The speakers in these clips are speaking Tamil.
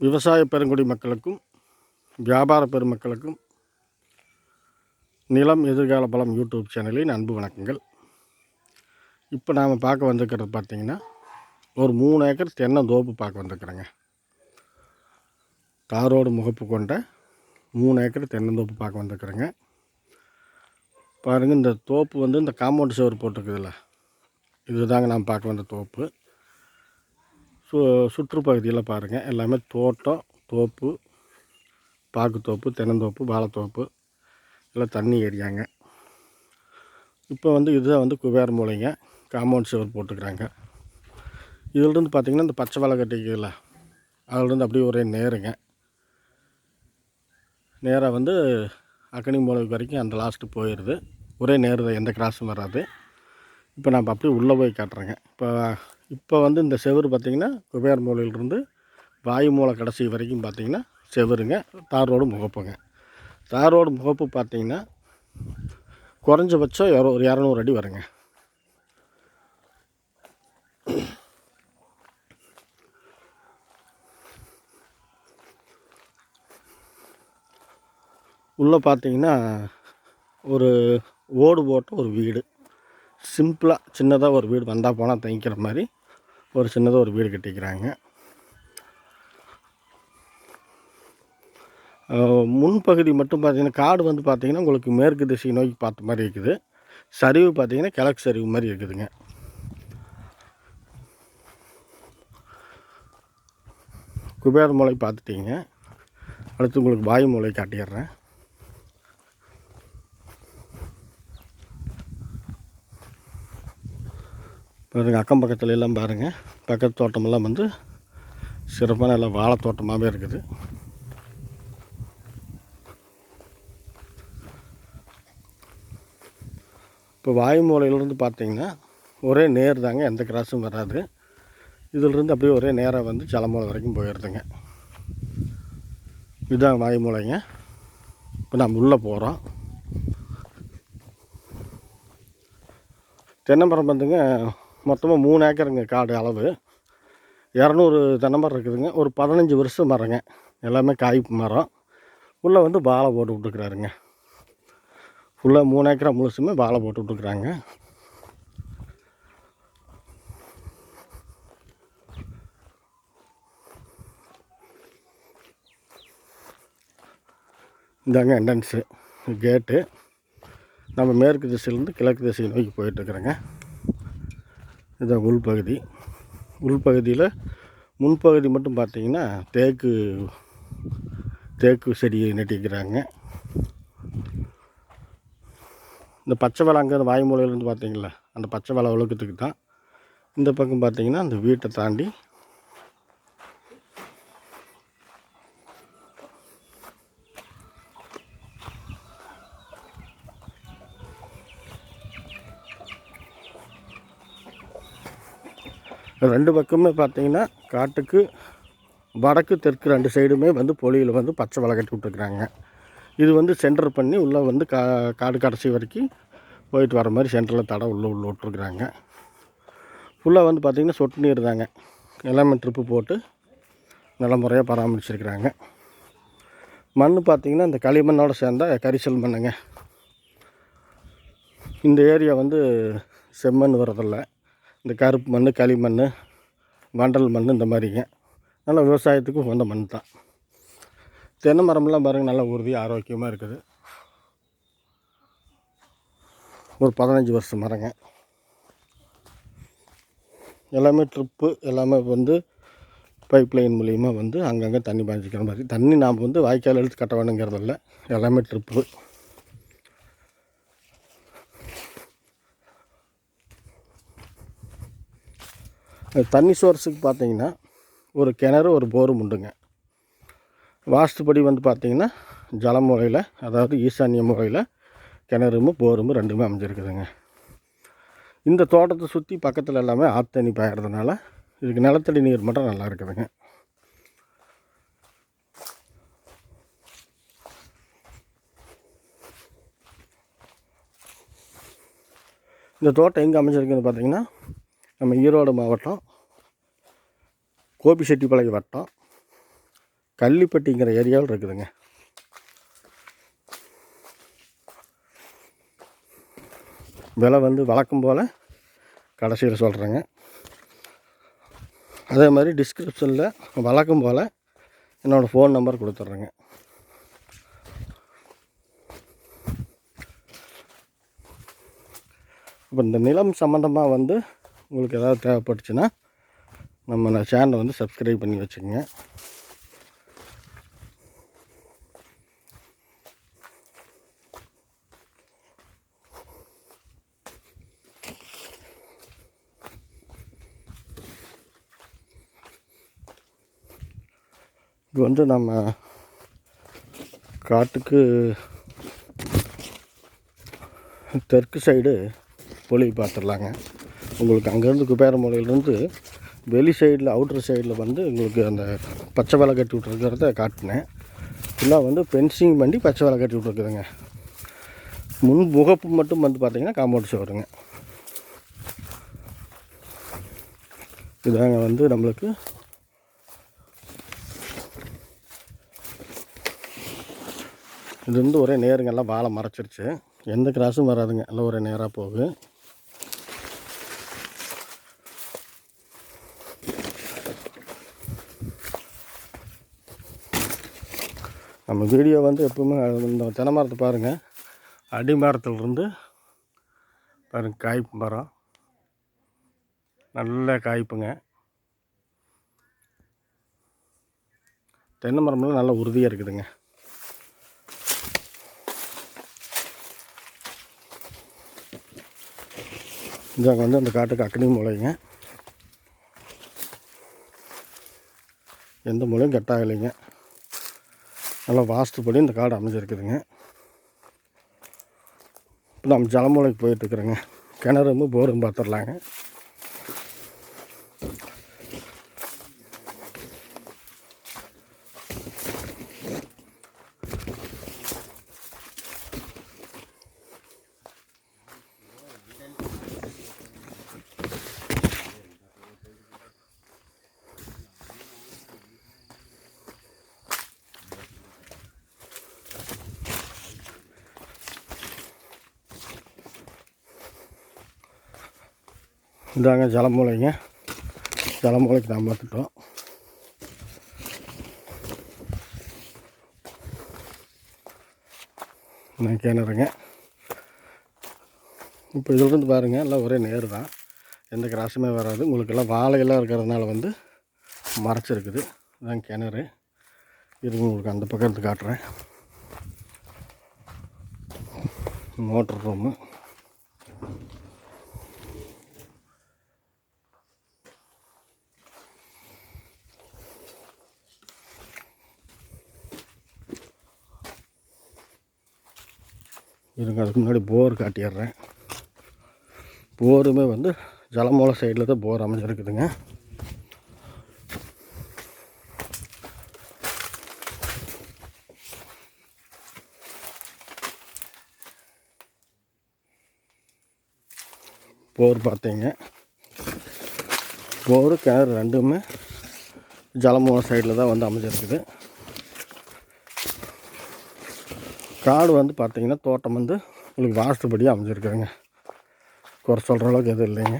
விவசாய பெருங்குடி மக்களுக்கும் வியாபார பெருமக்களுக்கும் நிலம் எதிர்கால பலம் யூடியூப் சேனலின் அன்பு வணக்கங்கள். இப்போ நாம் பார்க்க வந்திருக்கிறது பார்த்திங்கன்னா ஒரு மூணு ஏக்கர் தென்னந்தோப்பு பார்க்க வந்திருக்கிறேங்க. தாரோடு முகப்பு கொண்ட மூணு ஏக்கர் தென்னந்தோப்பு பார்க்க வந்திருக்கிறேங்க. பாருங்கள் இந்த தோப்பு வந்து இந்த காம்பவுண்ட் சுவர் போட்டிருக்குதுல்ல. இதுதாங்க நாம் பார்க்க வந்த தோப்பு. சு சுற்றுப்பகுதியில் பாருங்கள் எல்லாமே தோட்டம் தோப்பு பாக்குத்தோப்பு தென்னந்தோப்பு வாழைத்தோப்பு எல்லாம் தண்ணி ஏரியாங்க. இப்போ வந்து இதுதான் வந்து குபேர மூலைங்க. காம்பவுண்ட் சுவர் போட்டுக்கிறாங்க. இதிலிருந்து பார்த்திங்கன்னா இந்த பச்சை வலை கட்டிக்கல அதிலிருந்து அப்படியே ஒரே நேருங்க. நேராக வந்து அக்கனி மூலை வரைக்கும் அந்த லாஸ்ட்டு போயிடுது ஒரே நேரு தான் எந்த கிராஸும் வராது. இப்போ நம்ம அப்படியே உள்ளே போய் காட்டுறேங்க. இப்போ இப்போ வந்து இந்த செவுரு பார்த்திங்கன்னா குபேர் மூலையிலிருந்து வாயு மூலை கடைசி வரைக்கும் பார்த்திங்கன்னா செவுருங்க. தார் ரோடு முகப்புங்க. தார் ரோடு முகப்பு பார்த்திங்கன்னா குறைஞ்சபட்சம் ஒரு இரநூறு அடி வருங்க. உள்ளே பார்த்தீங்கன்னா ஒரு ஓடு போட்ட ஒரு வீடு. சிம்பிளாக சின்னதாக ஒரு வீடு வந்தால் போனால் தங்கிக்கிற மாதிரி. ஒரு சின்னதாக ஒரு வீடு கட்டிக்கிறாங்க. முன்பகுதி மட்டும் பார்த்தீங்கன்னா காடு வந்து பார்த்திங்கன்னா உங்களுக்கு மேற்கு திசை நோக்கி பார்த்த மாதிரி இருக்குது. சரிவு பார்த்தீங்கன்னா கிழக்கு சரிவு மாதிரி இருக்குதுங்க. குபேர மூலை பார்த்துட்டீங்க. அடுத்து உங்களுக்கு வாயு மூலை காட்டிடுறேன். பாருங்கள் அக்கம் பக்கத்துல எல்லாம் பாருங்கள் பக்கத்து தோட்டமெல்லாம் வந்து சிறப்பான எல்லாம் வாழை தோட்டமாகவே இருக்குது. இப்போ வாயு மூலையிலேருந்து பார்த்தீங்கன்னா ஒரே நேர் தாங்க எந்த கிராஸும் வராது. இதிலிருந்து அப்படியே ஒரே நேராக வந்து ஜலமூலை வரைக்கும் போயிடுதுங்க. இதுதான் வாயு மூலைங்க. இப்போ நம்ம உள்ளே போகிறோம் தென்னமரம் வந்துங்க மொத்தமாக மூணு ஏக்கருங்க காடு அளவு. இரநூறு தென்னமரம் இருக்குதுங்க. ஒரு பதினஞ்சு வருஷம் மரங்க. எல்லாமே காய்ப்பு மரம். உள்ளே வந்து வாழை போட்டு விட்டுருக்குறாருங்க. ஃபுல்லாக மூணு ஏக்கரா முழுசுமே வாழை போட்டு விட்டுருக்குறாங்க. இந்தாங்க என்ட்ரன்ஸு கேட்டு. நம்ம மேற்கு திசையிலேருந்து கிழக்கு திசை நோக்கி போயிட்டுருக்குறேங்க. இதுதான் உள்பகுதி. உள்பகுதியில் முன்பகுதி மட்டும் பார்த்தீங்கன்னா தேக்கு தேக்கு செடியை நட்டிக்கிறாங்க இந்த பச்சை வலை அங்கே வாய்மூலையிலேருந்து பார்த்தீங்களா அந்த பச்சை வலை ஒழுக்கத்துக்கு தான். இந்த பக்கம் பார்த்தீங்கன்னா அந்த வீட்டை தாண்டி ரெண்டு பக்கமே பார்த்தீங்கன்னா காட்டுக்கு வடக்கு தெற்கு ரெண்டு சைடுமே வந்து பொலியில் வந்து பச்சை வலை கட்டி விட்டுருக்குறாங்க. இது வந்து சென்டர் பண்ணி உள்ளே வந்து கா காடு கடைசி வரைக்கும் போயிட்டு வர மாதிரி சென்டரில் தடை உள்ளே உள்ளே விட்ருக்குறாங்க ஃபுல்லாக வந்து பார்த்திங்கன்னா சொட்டு நீர் தாங்க. எல்லாமே ட்ரிப்பு போட்டு நல்ல முறையாக பராமரிச்சிருக்கிறாங்க. மண் பார்த்திங்கன்னா இந்த களிமண்ணோட சேர்ந்தால் கரிசல் மண்ணுங்க. இந்த ஏரியா வந்து செம்மண் வரதில்லை இந்த கருப்பு மண் களிமண் வண்டல் மண் இந்த மாதிரிங்க நல்லா விவசாயத்துக்கு உகந்த மண் தான். தென்னை மரம்லாம் பாருங்கள் நல்லா உறுதி ஆரோக்கியமாக இருக்குது. ஒரு பதினஞ்சு வருஷம் மரங்க. எல்லாமே ட்ரிப்பு எல்லாமே வந்து பைப் லைன் மூலியமாக வந்து அங்கங்கே தண்ணி பாய்ச்சிக்கிற மாதிரி. தண்ணி நாம் வந்து வாய்க்கால் எடுத்து கட்ட வேணுங்கிறதில்ல. எல்லாமே ட்ரிப்பு. தண்ணி சோர்ஸுக்கு பார்த்தீங்கன்னா ஒரு கிணறு ஒரு போரும் உண்டுங்க. வாஸ்துப்படி வந்து பார்த்திங்கன்னா ஜல முறையில் அதாவது ஈசானிய முறையில் கிணறும் போரும் ரெண்டுமே அமைஞ்சிருக்குதுங்க. இந்த தோட்டத்தை சுற்றி பக்கத்தில் எல்லாமே ஆத்தண்ணி பாயறதுனால இதுக்கு நிலத்தடி நீர் மட்டும் நல்லா இருக்குதுங்க. இந்த தோட்டம் எங்கே அமைஞ்சிருக்குன்னு பார்த்தீங்கன்னா நம்ம ஈரோடு மாவட்டம் கோபிச்செட்டிப்பாளையம் வட்டம் கள்ளிப்பட்டிங்கிற ஏரியாவில் இருக்குதுங்க. விலை வந்து வழக்கம் போல் கடைசியில் சொல்கிறேங்க அதே மாதிரி டிஸ்கிரிப்ஷனில் வழக்கம் போல் என்னோடய ஃபோன் நம்பர் கொடுத்துட்றேங்க. இப்போ இந்த நிலம் சம்மந்தமாக வந்து உங்களுக்கு ஏதாவது தேவைப்பட்டுச்சுன்னா நம்ம சேனலை வந்து சப்ஸ்கிரைப் பண்ணி வச்சுக்கோங்க. இது வந்து நம்ம காட்டுக்கு தெற்கு சைடு பொலி பார்த்துடலாங்க உங்களுக்கு அங்கேருந்து குபேரமலையிலேருந்து வெளி சைடில் அவுட்டர் சைடில் வந்து உங்களுக்கு அந்த பச்சை வேலை கட்டி விட்ருக்கிறத காட்டினேன். ஃபுல்லாக வந்து ஃபென்சிங் பண்ணி பச்சை வேலை கட்டி விட்ருக்குதுங்க முன் முகப்பு மட்டும் வந்து பார்த்திங்கன்னா காம்பவுண்ட் சுவருங்க இதாங்க வந்து நம்மளுக்கு இது வந்து ஒரே நேருங்க எல்லாம் வாழை மறைச்சிருச்சு. எந்த கிராஸும் வராதுங்க. எல்லாம் ஒரே நேராக போகுது. நம்ம வீடியோ வந்து எப்பவுமே இந்த தென்னை மரத்தை பாருங்கள் அடி மரத்துலேருந்து பாருங்க காய்ப்பு மரம். நல்ல காய்ப்புங்க. தென்னை மரம்லாம் நல்லா உறுதியாக இருக்குதுங்க. இதாங்க வந்து அந்த காட்டுக்கு அக்கனி முளைங்க எந்த மூலையும் கெட்டாகலைங்க நல்லா வாஸ்துப்படி இந்த காடு அமைஞ்சிருக்குதுங்க. இப்போ நம்ம ஜலமூலைக்கு போயிட்டுருக்குறேங்க. கிணறு போரும் பார்த்துடலாங்க. இதாங்க ஜலமூலைங்க. ஜலமூலைக்கு நான் பார்த்துட்டோம். நான் கிணறுங்க. இப்போ இதுலேருந்து பாருங்கள் எல்லாம் ஒரே நேர் தான். எந்த கிராஸுமே வராது. உங்களுக்கு எல்லாம் வாழையெல்லாம் இருக்கிறதுனால வந்து மறைச்சிருக்குது. இதான் கிணறு. இருங்க உங்களுக்கு அந்த பக்கம் காட்டுறேன். Motor room. இருங்க அதுக்கு முன்னாடி போர் காட்டிடுறேன். போருமே வந்து ஜலமூல சைடில் தான் போர் அமைஞ்சிருக்குதுங்க. போர் பார்த்தீங்க. போர் கிணறு ரெண்டுமே ஜலமூல சைடில் தான் வந்து அமைஞ்சிருக்குது. காடு வந்து பார்த்திங்கன்னா தோட்டம் வந்து உங்களுக்கு வாஸ்துபடியாக அமைஞ்சிருக்குதுங்க. குறை சொல்கிற அளவுக்கு எதுவும் இல்லைங்க.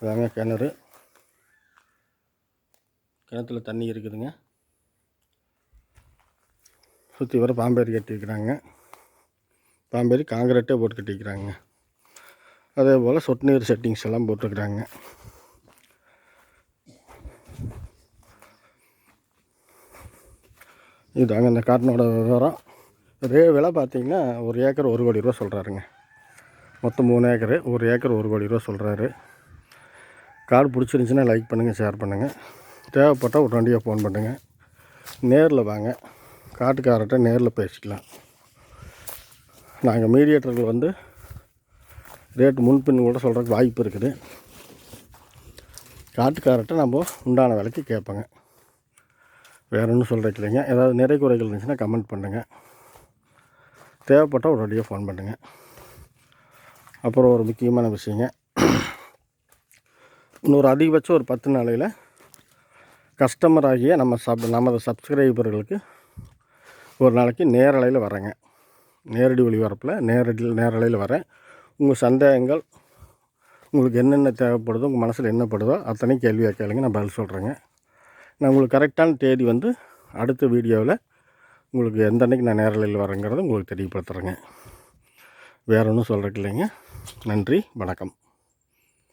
அதாங்க கிணறு. கிணத்துல தண்ணி இருக்குதுங்க. சுற்றி வர பாம்பேரி கட்டியிருக்கிறாங்க. பாம்பேரி காங்கிரீட்டே போட்டு கட்டிக்கிறாங்க அதே போல் சொட்டு நீர் செட்டிங்ஸ் எல்லாம் போட்டிருக்கிறாங்க. இதாங்க இந்த காட்டினோட விவரம். ரே விலை பார்த்தீங்கன்னா ஒரு ஏக்கர் ஒரு கோடி ரூபா சொல்கிறாருங்க மொத்தம் மூணு ஏக்கரு ஒரு ஏக்கர் ஒரு கோடி ரூபா சொல்கிறாரு கார்டு பிடிச்சிருந்துச்சின்னா லைக் பண்ணுங்கள் ஷேர் பண்ணுங்கள் தேவைப்பட்டால் உடனடியாக ஃபோன் பண்ணுங்கள் நேரில் வாங்க. காட்டுக்காரர்கிட்ட நேரில் பேசிக்கலாம். நாங்கள் மீடியேட்டர்கள் வந்து ரேட் முன்பின் கூட சொல்கிறதுக்கு வாய்ப்பு இருக்குது. காட்டுக்காரர்கிட்ட நம்ம உண்டான விலைக்கு கேட்பேங்க. வேறு ஒன்றும் சொல்கிறதுக்கு இல்லைங்க ஏதாவது நிறை குறைகள் இருந்துச்சுன்னா கமெண்ட் பண்ணுங்கள் தேவைப்பட்டால் உடனடியாக ஃபோன் பண்ணுங்கள் அப்புறம் ஒரு முக்கியமான விஷயங்க. இன்னொரு அதிகபட்சம் ஒரு பத்து நாளையில் கஸ்டமர் ஆகிய நம்ம சப் நமது சப்ஸ்கிரைபர்களுக்கு ஒரு நாளைக்கு நேரலையில் வரேங்க. நேரடி ஒளிபரப்பில் நேரடி நேரலையில் வரேன். உங்கள் சந்தேகங்கள் உங்களுக்கு என்னென்ன தேவைப்படுதோ உங்கள் மனசில் என்னப்படுதோ அத்தனையும் அத்தனை கேள்வியாக கேளுங்க. நான் பதில் சொல்கிறேங்க நான் உங்களுக்கு கரெக்டான தேதி வந்து அடுத்த வீடியோவில் உங்களுக்கு எந்த அன்னைக்கு நான் நேரலையில் வரேங்கிறத உங்களுக்கு தெரியப்படுத்துகிறேங்க வேற ஒன்றும் சொல்கிறதுக்கு இல்லைங்க. நன்றி. வணக்கம்.